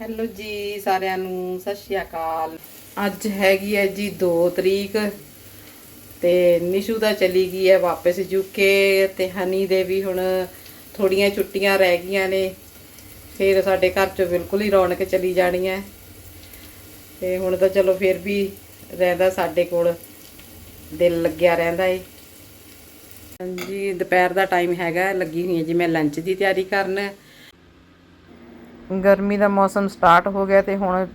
Hello ਜੀ, ਸਾਰਿਆਂ ਨੂੰ ਸਤਿ ਸ਼੍ਰੀ ਅਕਾਲ। ਅੱਜ ਹੈਗੀ ਹੈ ਜੀ 2 ਤਰੀਕ ਤੇ ਨਿਸ਼ੂ ਦਾ ਚਲੀ ਗਈ ਹੈ ਵਾਪਸ ਯੂਕੇ ਤੇ ਹਨੀ ਦੇ ਵੀ ਹੁਣ ਥੋੜੀਆਂ ਛੁੱਟੀਆਂ ਰਹਿ ਗਈਆਂ ਨੇ। ਫਿਰ ਸਾਡੇ ਘਰ 'ਚੋਂ ਬਿਲਕੁਲ ਹੀ ਰੌਣਕ ਚਲੀ ਜਾਣੀ ਹੈ। ਤੇ ਹੁਣ ਤਾਂ ਚਲੋ ਫਿਰ ਵੀ ਰਹਿੰਦਾ ਸਾਡੇ ਕੋਲ, ਦਿਲ ਲੱਗਿਆ ਰਹਿੰਦਾ ਏ। ਹਾਂਜੀ, ਦੁਪਹਿਰ ਦਾ ਟਾਈਮ ਹੈਗਾ, ਲੱਗੀ ਹੋਈ ਹੈ ਜੀ ਮੈਂ ਲੰਚ ਦੀ ਤਿਆਰੀ ਕਰਨ। ਗਰਮੀ ਦਾ ਮੌਸਮ ਸਟਾਰਟ ਹੋ ਗਿਆ ਤੇ ਹੁਣ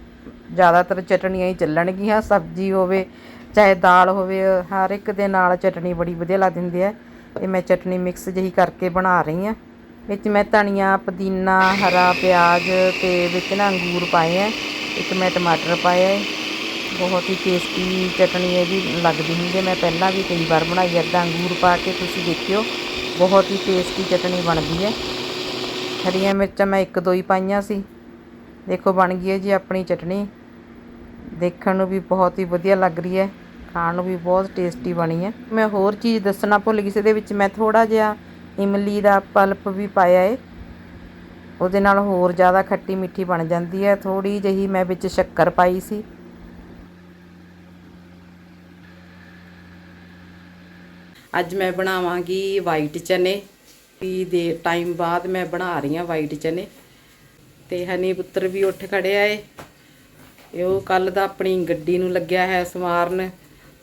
ਜ਼ਿਆਦਾਤਰ ਚਟਣੀਆਂ ਹੀ ਚੱਲਣਗੀਆਂ, ਸਬਜ਼ੀ ਹੋਵੇ ਚਾਹੇ ਦਾਲ ਹੋਵੇ, ਹਰ ਇੱਕ ਦੇ ਨਾਲ ਚਟਣੀ ਬੜੀ ਵਧੀਆ ਲੱਗ ਦਿੰਦੀ ਹੈ ਤੇ ਮੈਂ ਚਟਣੀ ਮਿਕਸ ਜਿਹੀ ਕਰਕੇ ਬਣਾ ਰਹੀ ਹਾਂ ਵਿੱਚ ਮੈਂ ਧਨੀਆ, ਪੁਦੀਨਾ, ਹਰਾ ਪਿਆਜ਼ ਤੇ ਵਿੱਚ ਨਾ ਅੰਗੂਰ ਪਾਏ ਹੈ ਇੱਕ ਮੈਂ ਟਮਾਟਰ ਪਾਇਆ ਹੈ ਬਹੁਤ ਹੀ ਟੇਸਟੀ ਚਟਣੀ ਇਹ ਵੀ ਲੱਗਦੀ ਹੁੰਦੀ ਹੈ ਮੈਂ ਪਹਿਲਾਂ ਵੀ ਕਈ ਵਾਰ ਬਣਾਈ ਐਦਾਂ ਅੰਗੂਰ ਪਾ ਕੇ ਤੁਸੀਂ ਦੇਖਿਓ, ਬਹੁਤ ਹੀ ਟੇਸਟੀ ਚਟਣੀ ਬਣਦੀ ਹੈ ਹਰੀਆਂ ਮਿਰਚਾਂ ਮੈਂ ਇੱਕ ਦੋ ਹੀ ਪਾਈਆਂ ਸੀ। ਦੇਖੋ ਬਣ ਗਈ ਹੈ ਜੀ ਆਪਣੀ ਚਟਣੀ। ਦੇਖਣ ਨੂੰ ਵੀ ਬਹੁਤ ਹੀ ਵਧੀਆ ਲੱਗ ਰਹੀ ਹੈ। ਖਾਣ ਨੂੰ ਵੀ ਬਹੁਤ ਟੇਸਟੀ ਬਣੀ ਹੈ। ਮੈਂ ਹੋਰ ਚੀਜ਼ ਦੱਸਣਾ ਭੁੱਲ ਗਈ ਸੀ, ਇਹਦੇ ਵਿੱਚ ਮੈਂ ਥੋੜਾ ਜਿਹਾ ਇਮਲੀ ਦਾ ਪਲਪ ਵੀ ਪਾਇਆ ਏ। ਉਹਦੇ ਨਾਲ ਹੋਰ ਜ਼ਿਆਦਾ ਖੱਟੀ ਮਿੱਠੀ ਬਣ ਜਾਂਦੀ ਹੈ। ਥੋੜੀ ਜਿਹੀ ਮੈਂ ਵਿੱਚ ਸ਼ੱਕਰ ਪਾਈ ਸੀ। ਅੱਜ ਮੈਂ ਬਣਾਵਾਂਗੀ ਵਾਈਟ ਚਨੇ। ਵੀ ਦੇ ਟਾਈਮ ਬਾਅਦ ਮੈਂ ਬਣਾ ਰਹੀ ਹਾਂ ਵਾਈਟ ਚਨੇ। ਤੇ ਹਨੀ ਪੁੱਤਰ ਵੀ ਉੱਠ ਖੜਿਆ ਏ। ਇਹ ਉਹ ਕੱਲ ਦਾ ਆਪਣੀ ਗੱਡੀ ਨੂੰ ਲੱਗਿਆ ਹੈ ਸਮਾਰਨ।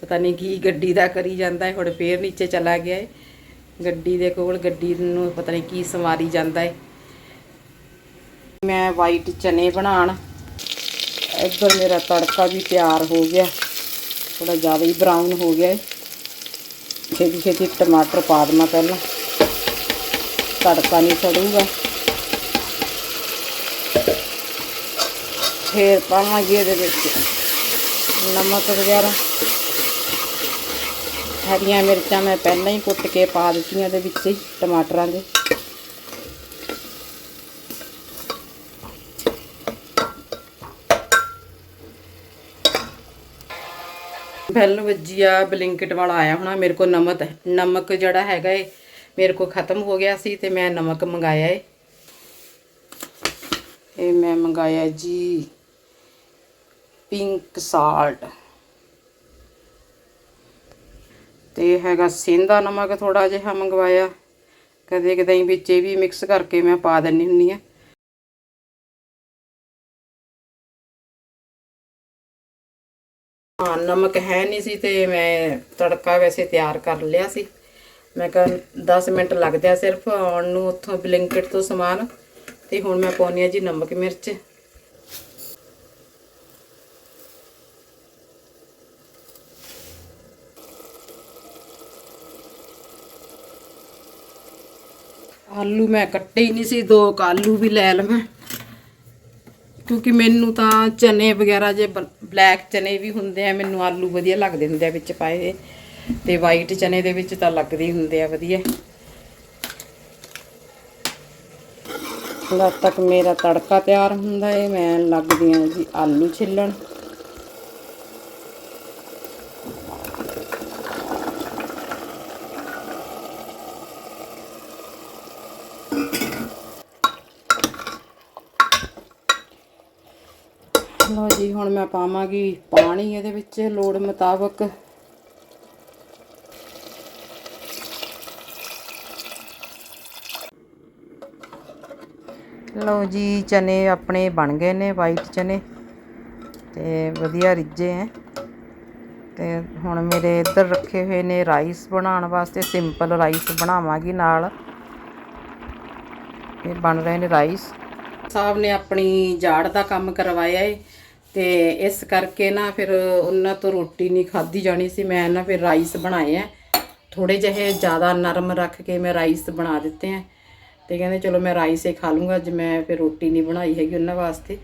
ਪਤਾ ਨਹੀਂ ਕੀ ਗੱਡੀ ਦਾ ਕਰੀ ਜਾਂਦਾ ਹੈ ਹੁਣ ਫੇਰ ਨੀਚੇ ਚਲਾ ਗਿਆ ਏ। ਗੱਡੀ ਦੇ ਕੋਲ ਗੱਡੀ ਨੂੰ ਪਤਾ ਨਹੀਂ ਕੀ ਸਵਾਰੀ ਜਾਂਦਾ ਏ। ਮੈਂ ਵਾਈਟ ਚਨੇ ਬਣਾਣ ਇੱਧਰ ਮੇਰਾ ਤੜਕਾ ਵੀ ਤਿਆਰ ਹੋ ਗਿਆ। ਥੋੜਾ ਜ਼ਿਆਦਾ ਹੀ ਬਰਾਊਨ ਹੋ ਗਿਆ ਏ। ਛੇਤੀ ਛੇਤੀ ਟਮਾਟਰ ਪਾ ਦੇਣਾ ਪਹਿਲਾਂ। ਤੜਕਾ ਨਹੀਂ ਸੜੂਗਾ। ਫੇਰ ਪਾਵਾਂਗੇ ਇਹਦੇ ਵਿੱਚ ਨਮਕ ਵਗੈਰਾ। ਹਰੀਆਂ ਮਿਰਚਾਂ ਮੈਂ ਪਹਿਲਾਂ ਹੀ ਕੁੱਟ ਕੇ ਪਾ ਦਿੱਤੀਆਂ ਇਹਦੇ ਵਿੱਚ ਹੀ, ਟਮਾਟਰਾਂ ਦੇ। ਬੈਲ ਵੱਜੀ ਆ, ਬਲਿੰਕਟ ਵਾਲਾ ਆਇਆ ਹੋਣਾ, ਮੇਰੇ ਕੋਲ ਨਮਕ ਨਮਕ ਜਿਹੜਾ ਹੈਗਾ ਏ ਮੇਰੇ ਕੋਲ ਖਤਮ ਹੋ ਗਿਆ ਸੀ ਤੇ ਮੈਂ ਨਮਕ ਮੰਗਾਇਆ ਏ। ਇਹ ਮੈਂ ਮੰਗਾਇਆ ਜੀ ਪਿੰਕ ਸਾਲਟ। ਤੇ ਹੈਗਾ ਸਿੰਦਾ ਨਮਕ ਥੋੜਾ ਜਿਹਾ ਮੰਗਵਾਇਆ। ਕਦੇ ਕਦੇ ਵਿੱਚ ਇਹ ਵੀ ਮਿਕਸ ਕਰਕੇ ਮੈਂ ਪਾ ਦਿੰਨੀ ਹੁੰਨੀ ਆ ਹਾਂ, ਨਮਕ ਹੈ ਨਹੀਂ ਸੀ ਤੇ ਮੈਂ ਤੜਕਾ ਵੈਸੇ ਤਿਆਰ ਕਰ ਲਿਆ ਸੀ। ਮੈਂ ਕਿਹਾ 10 ਮਿੰਟ ਲੱਗਦੇ ਆ ਸਿਰਫ, ਆਉਣ ਨੂੰ ਉੱਥੋਂ ਬਲਿੰਕਟ ਤੋਂ ਸਮਾਨ ਤੇ ਹੁਣ ਮੈਂ ਪਾਉਣੀ ਆ ਜੀ ਨਮਕ ਮਿਰਚ। ਆਲੂ ਮੈਂ ਕੱਟੇ ਹੀ ਨਹੀਂ ਸੀ, ਦੋ ਕੁ ਆਲੂ ਵੀ ਲੈ ਲਵਾਂ। ਕਿਉਂਕਿ ਮੈਨੂੰ ਤਾਂ ਚਨੇ ਵਗੈਰਾ ਜੇ ਬਲੈਕ ਚਨੇ ਵੀ ਹੁੰਦੇ ਆ, ਮੈਨੂੰ ਆਲੂ ਵਧੀਆ ਲੱਗਦੇ ਹੁੰਦੇ ਆ ਵਿੱਚ ਪਾਏ ਤੇ ਵਾਈਟ ਚਨੇ ਦੇ ਵਿੱਚ ਤਾਂ ਲੱਗਦੇ ਹੁੰਦੇ ਆ, ਵਧੀਆ। ਜਦ ਤੱਕ ਮੇਰਾ ਤੜਕਾ ਤਿਆਰ ਹੁੰਦਾ ਏ, ਮੈਂ ਲੱਗਦੀ ਆ ਜੀ ਆਲੂ ਛਿੱਲਣ। ਲਓ ਜੀ, ਹੁਣ ਮੈਂ ਪਾਵਾਂਗੀ ਪਾਣੀ ਇਹਦੇ ਵਿੱਚ, ਲੋੜ ਮੁਤਾਬਕ। ਲਓ ਜੀ, ਚਨੇ ਆਪਣੇ ਬਣ ਗਏ ਨੇ ਵਾਈਟ ਚਨੇ। ਤੇ ਵਧੀਆ ਰਿੱਝੇ ਐ। ਤੇ ਹੁਣ ਮੇਰੇ ਇੱਧਰ ਰੱਖੇ ਹੋਏ ਨੇ ਰਾਈਸ ਬਣਾਉਣ ਵਾਸਤੇ ਸਿੰਪਲ ਰਾਈਸ ਬਣਾਵਾਂਗੀ ਨਾਲ। ਇਹ ਬਣ ਰਹੇ ਨੇ ਰਾਈਸ ਸਾਹਿਬ ਨੇ ਆਪਣੀ ਜਾੜ ਦਾ ਕੰਮ ਕਰਵਾਇਆ ਏ, ਤੇ ਇਸ ਕਰਕੇ ਨਾ ਫਿਰ ਉਹਨਾਂ ਤੋਂ ਰੋਟੀ ਨਹੀਂ ਖਾਧੀ ਜਾਣੀ ਸੀ। ਮੈਂ ਨਾ ਫਿਰ ਰਾਈਸ ਬਣਾਏ ਆ ਥੋੜੇ ਜਿਹੇ ਜ਼ਿਆਦਾ ਨਰਮ ਰੱਖ ਕੇ ਮੈਂ ਰਾਈਸ ਬਣਾ ਦਿੱਤੇ ਆ ਤੇ ਕਹਿੰਦੇ ਚਲੋ ਮੈਂ ਰਾਈਸ ਹੀ ਖਾ ਲੂੰਗਾ, ਅੱਜ ਮੈਂ ਫਿਰ ਰੋਟੀ ਨਹੀਂ ਬਣਾਈ ਹੈਗੀ ਉਹਨਾਂ ਵਾਸਤੇ।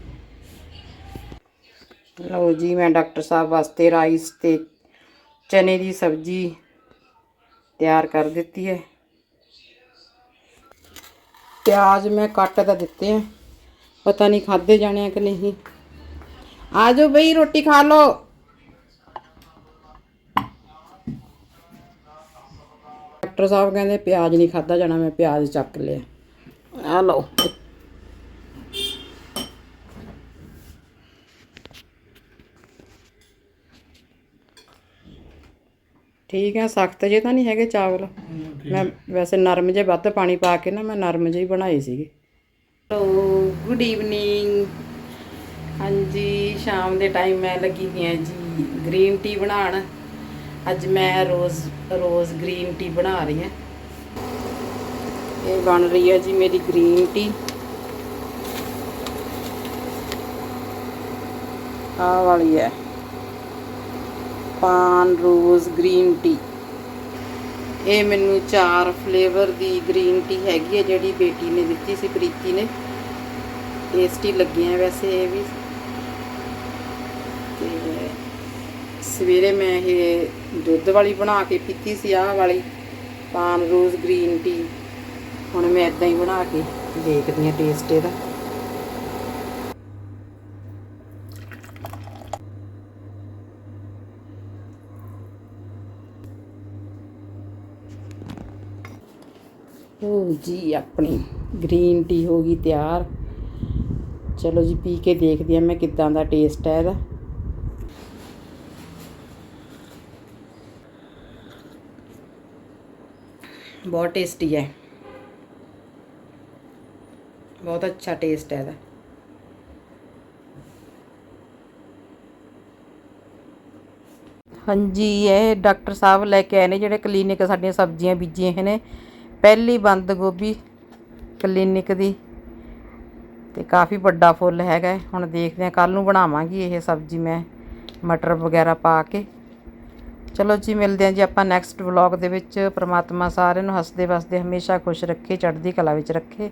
ਲਓ ਜੀ, ਮੈਂ ਡਾਕਟਰ ਸਾਹਿਬ ਵਾਸਤੇ ਰਾਈਸ ਤੇ ਚਨੇ ਦੀ ਸਬਜ਼ੀ ਤਿਆਰ ਕਰ ਦਿੱਤੀ ਹੈ। ਪਿਆਜ਼ ਮੈਂ ਕੱਟ ਤਾਂ ਦਿੱਤੇ ਆ, ਪਤਾ ਨਹੀਂ ਖਾਦੇ ਜਾਣੇ ਆ ਕਿ ਨਹੀਂ। ਆ ਜਾਓ ਬਈ, ਰੋਟੀ ਖਾ ਲਓ। ਡਾਕਟਰ ਸਾਹਿਬ ਕਹਿੰਦੇ ਪਿਆਜ਼ ਨਹੀਂ ਖਾਦਾ ਜਾਣਾ, ਮੈਂ ਪਿਆਜ਼ ਚੱਕ ਲਿਆ। ਆ ਠੀਕ ਹੈ ਸਖਤ ਜੇ ਤਾਂ ਨਹੀਂ ਹੈਗੇ ਚਾਵਲ। ਮੈਂ ਵੈਸੇ ਨਰਮ ਜੇ ਵੱਧ ਪਾਣੀ ਪਾ ਕੇ ਨਾ ਮੈਂ ਨਰਮ ਜੇ ਹੀ ਬਣਾਏ ਸੀਗੇ। ਹੈਲੋ ਗੁੱਡ ਈਵਨਿੰਗ ਹਾਂਜੀ ਸ਼ਾਮ ਦੇ ਟਾਈਮ ਮੈਂ ਲੱਗੀ ਹਾਂ ਜੀ ਗ੍ਰੀਨ ਟੀ ਬਣਾਉਣ। ਅੱਜ ਮੈਂ ਰੋਜ਼ ਰੋਜ਼ ਗ੍ਰੀਨ ਟੀ ਬਣਾ ਰਹੀ ਹਾਂ। ਇਹ ਬਣ ਰਹੀ ਹੈ ਜੀ ਮੇਰੀ ਗ੍ਰੀਨ ਟੀ। ਆਹ ਵਾਲੀ ਹੈ। Paan rose green tea. ਇਹ ਮੈਨੂੰ ਚਾਰ ਫਲੇਵਰ ਦੀ ਗ੍ਰੀਨ ਟੀ ਹੈਗੀ ਹੈ, ਜਿਹੜੀ ਬੇਟੀ ਨੇ ਦਿੱਤੀ ਸੀ, ਪ੍ਰੀਤੀ ਨੇ। ਟੇਸਟੀ ਲੱਗੀਆਂ ਵੈਸੇ ਇਹ ਵੀ। ਤੇ ਸਵੇਰੇ ਮੈਂ ਇਹ ਦੁੱਧ ਵਾਲੀ ਬਣਾ ਕੇ ਪੀਤੀ ਸੀ, ਆਹ ਵਾਲੀ। Paan rose green tea. ਹੁਣ ਮੈਂ ਇਦਾਂ ਹੀ ਬਣਾ ਕੇ ਦੇਖਦੀ ਹਾਂ ਟੇਸਟ ਇਹਦਾ। ਹੋ ਜੀ, ਆਪਣੀ ਗ੍ਰੀਨ ਟੀ ਹੋ ਗਈ ਤਿਆਰ। ਚਲੋ ਜੀ, ਪੀ ਕੇ ਦੇਖਦੀ ਆ ਮੈਂ ਕਿੱਦਾਂ ਦਾ ਟੇਸਟ ਹੈ ਇਹਦਾ। ਬਹੁਤ ਟੇਸਟੀ ਹੈ। ਬਹੁਤ ਅੱਛਾ ਟੇਸਟ ਹੈ ਇਹਦਾ। ਹਾਂਜੀ, ਇਹ ਡਾਕਟਰ ਸਾਹਿਬ ਲੈ ਕੇ ਆਏ ਨੇ ਜਿਹੜੇ ਕਲੀਨਿਕ ਸਾਡੀਆਂ ਸਬਜ਼ੀਆਂ ਬੀਜੀਆਂ ਨੇ। ਪਹਿਲੀ ਬੰਦ ਗੋਭੀ ਕਲੀਨਿਕ ਦੀ ਤੇ ਕਾਫੀ ਵੱਡਾ ਫੁੱਲ ਹੈਗਾ ਹੁਣ ਦੇਖਦੇ ਹਾਂ ਕੱਲ ਨੂੰ ਬਣਾਵਾਂਗੀ ਇਹ ਸਬਜ਼ੀ ਮੈਂ, ਮਟਰ ਵਗੈਰਾ ਪਾ ਕੇ। ਚਲੋ ਜੀ, ਮਿਲਦੇ ਹਾਂ ਜੀ ਆਪਾਂ ਨੈਕਸਟ ਵਲੌਗ ਦੇ ਵਿੱਚ। ਪ੍ਰਮਾਤਮਾ ਸਾਰਿਆਂ ਨੂੰ ਹੱਸਦੇ ਵਸਦੇ ਹਮੇਸ਼ਾ ਖੁਸ਼ ਰੱਖੇ, ਚੜ੍ਹਦੀ ਕਲਾ ਵਿੱਚ ਰੱਖੇ।